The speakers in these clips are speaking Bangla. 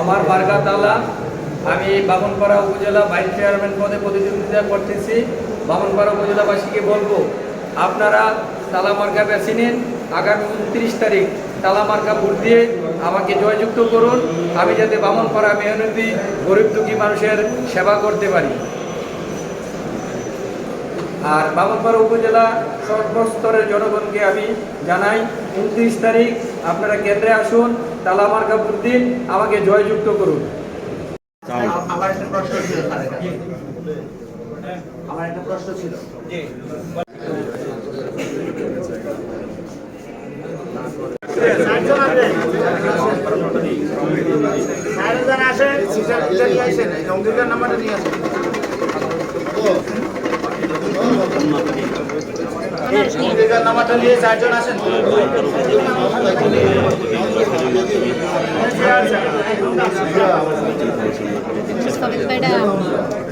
আমার বারগা তালা, আমি বামনপাড়া উপজেলা ভাইস চেয়ারম্যান পদে প্রতিদ্বন্দ্বিতা করতেছি। বামনপাড়া উপজেলাবাসীকে বলব, আপনারা তালা মার্কা বেছে নিন, আগামী উনত্রিশ তারিখ তালা মার্কা ভোট দিয়ে আমাকে জয়যুক্ত করুন। আমি যাতে বামনপাড়া মেহনতি, গরিব দুঃখী মানুষের সেবা করতে পারি। আর বামনপাড়া উপজেলা সর্বস্তরের জনগণকে আমি জানাই উনত্রিশ তারিখ আপনারা কেন্দ্রে আসুন তালা মার্কা ভোট দিন আমাকে জয়যুক্ত করুন। আমার একটা প্রশ্ন ছিল স্যারের কাছে। আমার একটা প্রশ্ন ছিল। নাম্বারটা নিয়ে চারজন আসেন স্বাক্ষর করছে দাও হ্যাঁ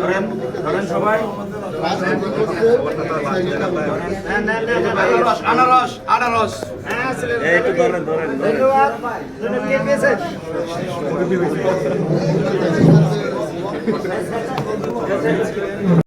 ধরেন ধরেন সবাই। আনারস আনারস একটু ধরেন ধরেন ধন্যবাদ। ধন্যবাদ